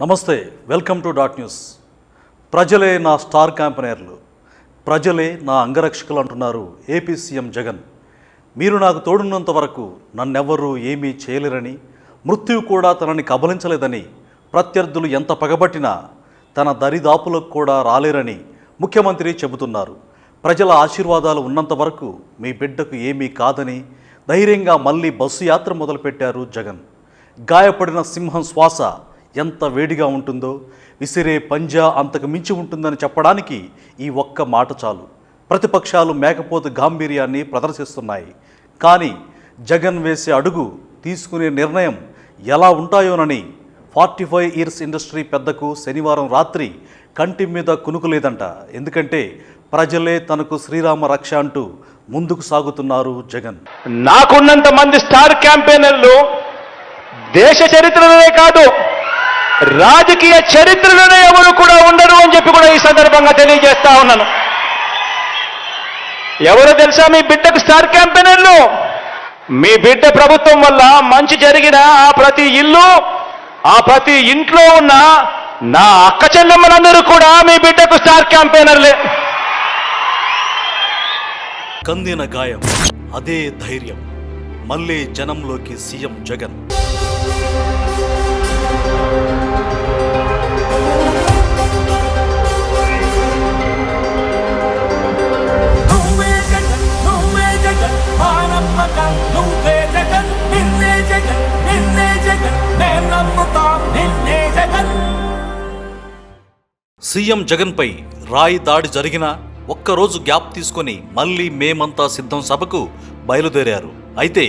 నమస్తే welcome to dot news. ప్రజలే నా స్టార్ క్యాంపెనర్లు ప్రజలే నా అంగరక్షకులు అంటున్నారు ఏపీ సీఎం జగన్. మీరు నాకు తోడున్నంత వరకు నన్నెవ్వరూ ఏమీ చేయలేరని మృత్యువు కూడా తనని కబలించలేదని ప్రత్యర్థులు ఎంత పగబట్టినా తన దరిదాపులకు కూడా రాలేరని ముఖ్యమంత్రి చెబుతున్నారు. ప్రజల ఆశీర్వాదాలు ఉన్నంత వరకు మీ బిడ్డకు ఏమీ కాదని ధైర్యంగా మళ్ళీ బస్సు యాత్ర మొదలుపెట్టారు జగన్. గాయపడిన సింహం శ్వాస ఎంత వేడిగా ఉంటుందో విసిరే పంజా అంతకు మించి ఉంటుందని చెప్పడానికి ఈ ఒక్క మాట చాలు. ప్రతిపక్షాలు మేకపోతు గాంభీర్యాన్ని ప్రదర్శిస్తున్నాయి. కానీ జగన్ వేసే అడుగు తీసుకునే నిర్ణయం ఎలా ఉంటాయోనని ఫార్టీ ఫైవ్ ఇయర్స్ ఇండస్ట్రీ పెద్దకు శనివారం రాత్రి కంటి మీద కునుకులేదంట ఎందుకంటే ప్రజలే తనకు శ్రీరామ రక్ష అంటూ ముందుకు సాగుతున్నారు జగన్. నాకున్నంత మంది స్టార్ క్యాంపెయినర్లు దేశ చరిత్రలోనే కాదు రాజకీయ చరిత్రలోనే ఎవరు కూడా ఉండరు అని చెప్పి కూడా ఈ సందర్భంగా తెలియజేస్తా ఉన్నాను. ఎవరు తెలుసా మీ బిడ్డకు స్టార్ క్యాంపెయినర్లు? మీ బిడ్డ ప్రభుత్వం వల్ల మంచి జరిగిన ఆ ప్రతి ఇల్లు ఆ ప్రతి ఇంట్లో ఉన్న నా అక్క చెల్లెమ్మలందరూ కూడా మీ బిడ్డకు స్టార్ క్యాంపెయినర్లే. కందిన గాయం అదే ధైర్యం. మళ్ళీ జనంలోకి సీఎం జగన్. సీఎం జగన్పై రాయి దాడి జరిగిన ఒక్కరోజు గ్యాప్ తీసుకొని మళ్ళీ మేమంతా సిద్ధం సభకు బయలుదేరారు. అయితే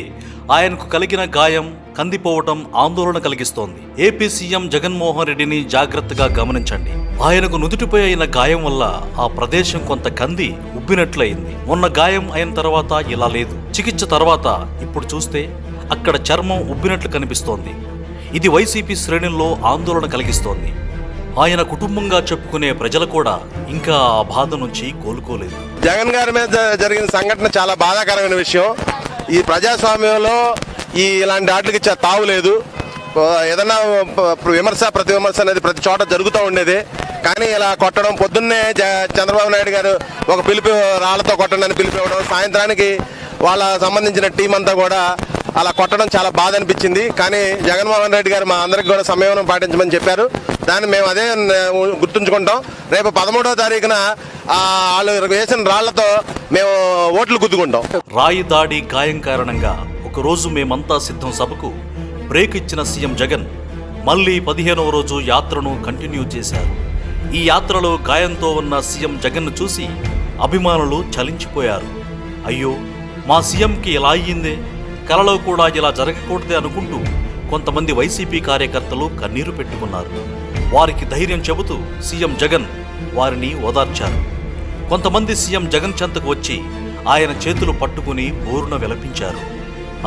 ఆయనకు కలిగిన గాయం కందిపోవటం ఆందోళన కలిగిస్తోంది. ఏపీ సీఎం జగన్మోహన్ రెడ్డిని జాగ్రత్తగా గమనించండి. ఆయనకు నుదుటిపై అయిన గాయం వల్ల ఆ ప్రదేశం కొంత కంది ఉబ్బినట్లయింది. మొన్న గాయం అయిన తర్వాత ఇలా లేదు. చికిత్స తర్వాత ఇప్పుడు చూస్తే అక్కడ చర్మం ఉబ్బినట్లు కనిపిస్తోంది. ఇది వైసీపీ శ్రేణుల్లో ఆందోళన కలిగిస్తోంది. ఆయన కుటుంబంగా చెప్పుకునే ప్రజలు కూడా ఇంకా ఆ బాధ నుంచి కోలుకోలేదు. జగన్ గారి మీద జరిగిన సంఘటన చాలా బాధాకరమైన విషయం. ఈ ప్రజాస్వామ్యంలో ఈ ఇలాంటి వాటికి చ- తావు లేదు. ఏదన్నా విమర్శ ప్రతి విమర్శ అనేది ప్రతి చోట జరుగుతూ ఉండేది. కానీ ఇలా కొట్టడం పొద్దున్నే జ- చంద్రబాబు నాయుడు గారు ఒక పిలుపు రాళ్ళతో కొట్టండి అని పిలిపివ్వడం సాయంత్రానికి వాళ్ళ సంబంధించిన టీం అంతా కూడా అలా కొట్టడం చాలా బాధ అనిపించింది. కానీ జగన్మోహన్ రెడ్డి గారు మా అందరికి కూడా సంయమనం పాటించమని చెప్పారు. దాన్ని మేము అదే గుర్తుంచుకుంటాం. రేపు పదమూడవ తారీఖున వాళ్ళు వేసిన రాళ్ళతో మేము ఓట్లు గుద్దుకుంటాం. రాయి దాడి గాయం కారణంగా ఒకరోజు మేమంతా సిద్ధం సభకు బ్రేక్ ఇచ్చిన సీఎం జగన్ మళ్ళీ పదిహేనవ రోజు యాత్రను కంటిన్యూ చేశారు. ఈ యాత్రలో గాయంతో ఉన్న సీఎం జగన్ను చూసి అభిమానులు చలించిపోయారు. అయ్యో మా సీఎంకి ఇలా అయ్యిందే? కలలో కూడా ఇలా జరగకూడదే అనుకుంటూ కొంతమంది వైసీపీ కార్యకర్తలు కన్నీరు పెట్టుకున్నారు. వారికి ధైర్యం చెబుతూ సీఎం జగన్ వారిని ఓదార్చారు. కొంతమంది సీఎం జగన్ చెంతకు వచ్చి ఆయన చేతులు పట్టుకుని బోరున విలపించారు.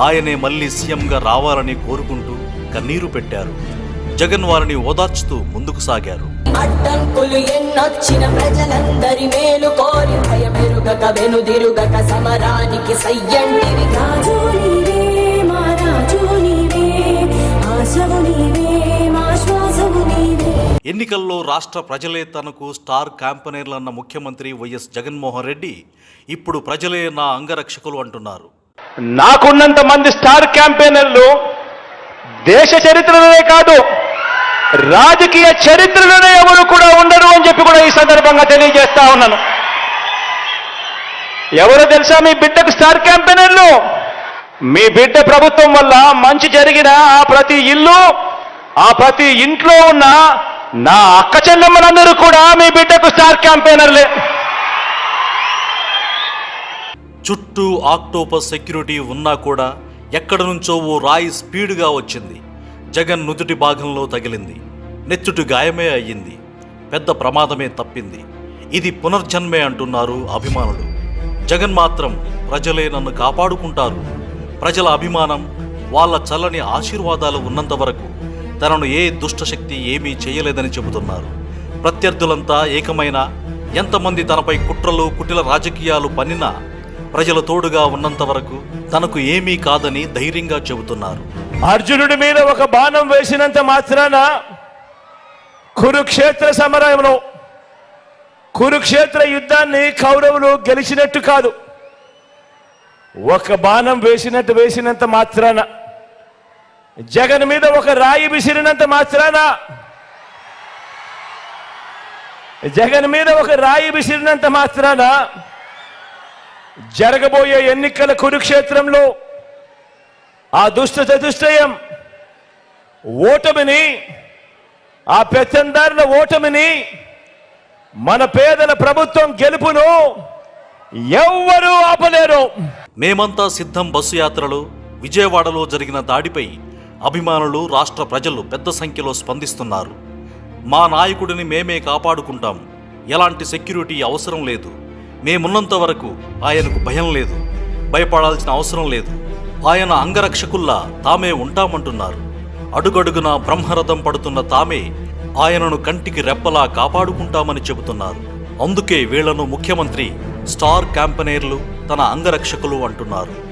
ఆయనే మళ్ళీ సీఎంగా రావాలని కోరుకుంటూ కన్నీరు పెట్టారు. జగన్ వారిని ఓదార్చుతూ ముందుకు సాగారు. అడ్డంకులు ఎన్నొచ్చిన ప్రజలందరి మేలు కోరి భయమెరుగక వెనుదిరుగక సమరానికి సయ్యంటివి ఎన్నికల్లో రాష్ట్ర ప్రజలే తనకు స్టార్ క్యాంపనీర్లన్న ముఖ్యమంత్రి వైఎస్ జగన్మోహన్ రెడ్డి ఇప్పుడు ప్రజలే నా అంగరక్షకులు అంటున్నారు. నాకున్నంత మంది స్టార్ క్యాంపెయినర్లు దేశ చరిత్రలోనే కాదు రాజకీయ చరిత్రలోనే ఎవరు కూడా ఉండరు అని చెప్పి కూడా ఈ సందర్భంగా తెలియజేస్తా ఉన్నాను. ఎవరు తెలుసా మీ బిడ్డకు స్టార్ క్యాంపెయినర్లు మీ బిడ్డ ప్రభుత్వం వల్ల మంచి జరిగిన ఆ ప్రతి ఇల్లు ఆ ప్రతి ఇంట్లో ఉన్న నా అక్క చెల్లెమ్మలందరూ కూడా మీ బిడ్డకు స్టార్ క్యాంపెయినర్లే. చుట్టూ ఆక్టోపస్ సెక్యూరిటీ ఉన్నా కూడా ఎక్కడి నుంచో ఓ రాయి స్పీడ్గా వచ్చింది. జగన్ నుదుటి భాగంలో తగిలింది. నెచ్చుటి గాయమే అయ్యింది. పెద్ద ప్రమాదమే తప్పింది. ఇది పునర్జన్మే అంటున్నారు అభిమానులు. జగన్ మాత్రం ప్రజలే నన్ను కాపాడుకుంటారు. ప్రజల అభిమానం వాళ్ళ చల్లని ఆశీర్వాదాలు ఉన్నంత వరకు తనను ఏ దుష్టశక్తి ఏమీ చేయలేదని చెబుతున్నారు. ప్రత్యర్థులంతా ఏకమైన ఎంతమంది తనపై కుట్రలు కుటిల రాజకీయాలు పన్నినా ప్రజల తోడుగా ఉన్నంత వరకు తనకు ఏమీ కాదని ధైర్యంగా చెబుతున్నారు. అర్జునుడి మీద ఒక బాణం వేసినంత మాత్రాన కురుక్షేత్ర సమరంలో కురుక్షేత్ర యుద్ధాన్ని కౌరవులు గెలిచినట్టు కాదు. ఒక బాణం వేసినట్టు వేసినంత మాత్రాన జగన్ మీద ఒక రాయి విసిరినంత మాత్రాన? జగన్ మీద ఒక రాయి విసిరినంత మాత్రాన? జరగబోయే ఎన్నికల కురుక్షేత్రంలో ఆ దుష్ట చతుష్టయం ఓటమిని ఆ పెత్తందారుల ఓటమిని మన పేదల ప్రభుత్వం గెలుపును ఎవ్వరూ ఆపలేరు. మేమంతా సిద్ధం బస్సు యాత్రలో విజయవాడలో జరిగిన దాడిపై అభిమానులు రాష్ట్ర ప్రజలు పెద్ద సంఖ్యలో స్పందిస్తున్నారు. మా నాయకుడిని మేమే కాపాడుకుంటాం. ఎలాంటి సెక్యూరిటీ అవసరం లేదు. మేమున్నంత వరకు ఆయనకు భయం లేదు. భయపడాల్సిన అవసరం లేదు. ఆయన అంగరక్షకుల్లా తామే ఉంటామంటున్నారు. అడుగడుగున బ్రహ్మరథం పడుతున్న తామే ఆయనను కంటికి రెప్పలా కాపాడుకుంటామని చెబుతున్నారు. అందుకే వీళ్ళను ముఖ్యమంత్రి స్టార్ క్యాంపనీర్లు తన అంగరక్షకులు అంటున్నారు.